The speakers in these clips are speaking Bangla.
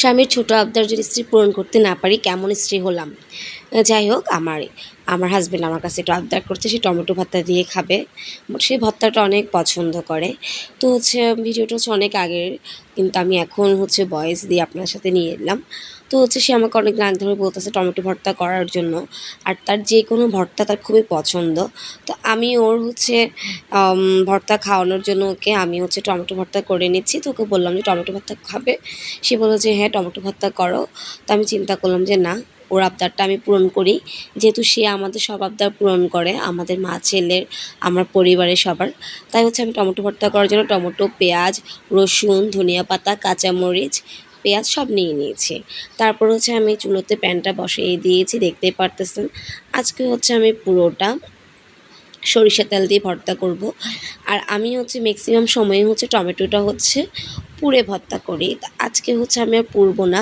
স্বামীর ছোটো আবদার যদি স্ত্রী পূরণ করতে না পারি, কেমন স্ত্রী হলাম? যাই হোক, আমার আমার হাজব্যান্ড আমার কাছে একটু আবদার করছে, সে টমেটো ভাতটা দিয়ে খাবে। সে ভর্তাটা অনেক পছন্দ করে। তো হচ্ছে, ভিডিওটা হচ্ছে অনেক আগের, কিন্তু আমি এখন হচ্ছে ভয়েস দিয়ে আপনার সাথে নিয়ে এলাম। তো হচ্ছে সে আমাকে অনেক রাগ ধরে বলতেছে টমেটো ভর্তা করার জন্য। আর তার যে কোনো ভর্তা তার খুবই পছন্দ। তো আমি ওর হচ্ছে ভর্তা খাওয়ানোর জন্য ওকে আমি হচ্ছে টমেটো ভর্তা করে নিচ্ছি। তো ওকে বললাম যে, টমেটো ভর্তা খাবে? সে বলল যে হ্যাঁ টমেটো ভর্তা করো। তো আমি চিন্তা করলাম যে, না, ওর আবদারটা আমি পূরণ করি। যেহেতু সে আমাদের সব আবদার পূরণ করে, আমাদের মা, ছেলের, আমার পরিবারের সবার। তাই হচ্ছে আমি টমেটো ভর্তা করার জন্য টমেটো, পেঁয়াজ, রসুন, ধনিয়া পাতা, কাঁচামরিচ পেঁয়াজ সব নিয়ে নিয়েছি। তারপর হচ্ছে আমি চুলোতে প্যানটা বসিয়ে দিয়েছি, দেখতেই পারতেছেন। আজকে হচ্ছে আমি পুরোটা সরিষা তেল দিয়ে ভর্তা করব। আর আমি হচ্ছে ম্যাক্সিমাম সময়ে হচ্ছে টমেটোটা হচ্ছে পুড়ে ভর্তা করি। আজকে হচ্ছে আমি আর পুড়বো না।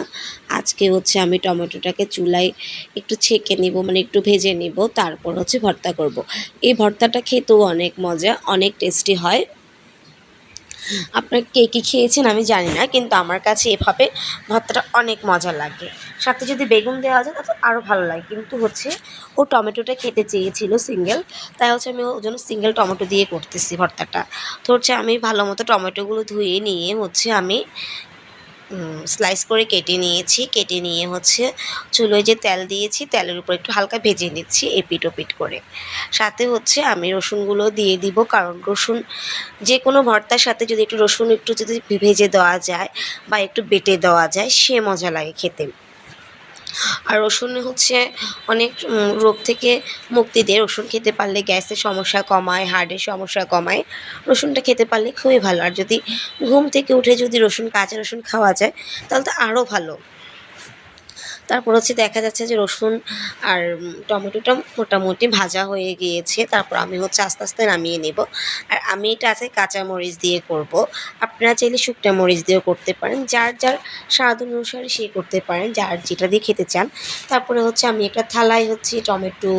আজকে হচ্ছে আমি টমেটোটাকে চুলায় একটু ছেঁকে নিব মানে একটু ভেজে নিব, তারপর হচ্ছে ভর্তা করব। এই ভর্তাটা খেতেও অনেক মজা, অনেক টেস্টি হয়। আপনার কে কী খেয়েছেন আমি জানি না, কিন্তু আমার কাছে এভাবে ভর্তাটা অনেক মজা লাগে। সাথে যদি বেগুন দেওয়া যায়, তাহলে আরও ভালো লাগে। কিন্তু হচ্ছে, ও টমেটোটা খেতে চেয়েছিল সিঙ্গেল, তাই হচ্ছে আমি ওর জন্য সিঙ্গেল টমেটো দিয়ে করতেছি ভর্তাটা। তো হচ্ছে আমি ভালো মতো টমেটোগুলো ধুয়ে নিয়ে হচ্ছে আমি স্লাইস করে কেটে নিয়েছি। কেটে নিয়ে হচ্ছে চুলোয় যে তেল দিয়েছি, তেলের উপর একটু হালকা ভেজে নিচ্ছি এপিট ওপিট করে। সাথে হচ্ছে আমি রসুনগুলো দিয়ে দিব, কারণ রসুন যে কোনো ভর্তার সাথে যদি একটু রসুন একটু যদি ভেজে দেওয়া যায় বা একটু বেটে দেওয়া যায়, সে মজা লাগে খেতে। আর রসুন হচ্ছে অনেক রোগ থেকে মুক্তি দেয় রসুন খেতে পারলে গ্যাসের সমস্যা কমায়, হার্টের সমস্যা কমায়। রসুনটা খেতে পারলে খুবই ভালো। আর যদি ঘুম থেকে উঠে যদি রসুন, কাঁচা রসুন খাওয়া যায়, তাহলে তো আরও ভালো। তারপর হচ্ছে দেখা যাচ্ছে যে রসুন আর টমেটোটা মোটামুটি ভাজা হয়ে গিয়েছে। তারপর আমি হচ্ছে আস্তে আস্তে নামিয়ে নেব। আর আমি এটা আছে কাঁচা মরিচ দিয়ে করব। আপনারা চাইলে শুকনো মরিচ দিয়েও করতে পারেন। যার যার স্বাদ অনুসারে সে করতে পারেন। যার যেটা দিয়ে খেতে চান। তারপরে হচ্ছে আমি একটা থালায় হচ্ছে টমেটো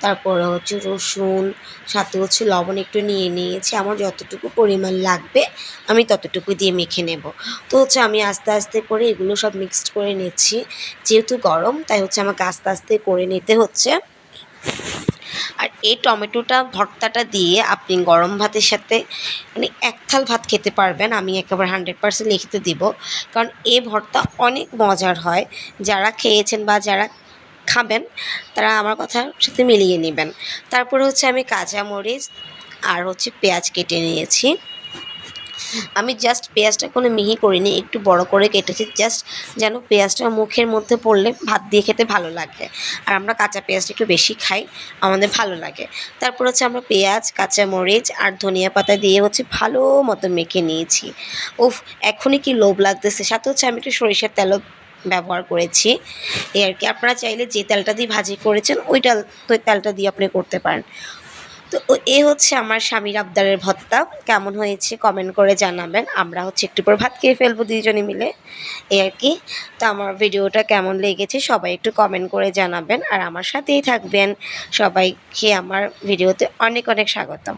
তারপরে হচ্ছে রসুন, সাথে হচ্ছে লবণ একটু নিয়ে নিয়েছি। আমার যতটুকু পরিমাণ লাগবে, আমি ততটুকু দিয়ে মেখে নেব। তো হচ্ছে আমি আস্তে আস্তে করে এগুলো সব মিক্সড করে নিচ্ছি। যেহেতু গরম, তাই হচ্ছে আমাকে আস্তে আস্তে করে নিতে হচ্ছে। আর এই টমেটোটা, ভর্তাটা দিয়ে আপনি গরম ভাতের সাথে মানে এক থাল ভাত খেতে পারবেন, আমি একেবারে হান্ড্রেড পার্সেন্ট লিখিতে দিব। কারণ এই ভর্তা অনেক মজার হয়। যারা খেয়েছেন বা যারা খাবেন, তারা আমার কথার সাথে মিলিয়ে নেবেন। তারপরে হচ্ছে আমি কাঁচামরিচ আর হচ্ছে পেঁয়াজ কেটে নিয়েছি। আমি জাস্ট পেঁয়াজটা কোনো মিহি করিনি, একটু বড় করে কেটেছি জাস্ট যেন পেঁয়াজটা মুখের মধ্যে পড়লে ভাত দিয়ে খেতে ভালো লাগে। আর আমরা কাঁচা পেঁয়াজটা একটু বেশি খাই, আমাদের ভালো লাগে। তারপর হচ্ছে আমরা পেঁয়াজ, কাঁচা মরিচ আর ধনিয়া পাতা দিয়ে হচ্ছে ভালো মতো মেখে নিয়েছি। উফ, এখনই কি লোভ লাগতেছে। সাথে হচ্ছে আমি একটু সরিষার তেলও ব্যবহার করেছি। এই আর কি। আপনারা চাইলে যে তেলটা দিয়ে ভাজি করেছেন, ওই ওইটা ওই তেলটা দিয়ে আপনি করতে পারেন। তো এ হচ্ছে আমার স্বামীর আবদারের ভত্তা। কেমন হয়েছে কমেন্ট করে জানাবেন। আমরা হচ্ছে একটু পর ভাত খেয়ে ফেলব দুইজনে মিলে। এই আর কি। তো আমার ভিডিওটা কেমন লেগেছে সবাই একটু কমেন্ট করে জানাবেন। আর আমার সাথেই থাকবেন। সবাইকে আমার ভিডিওতে অনেক অনেক স্বাগতম।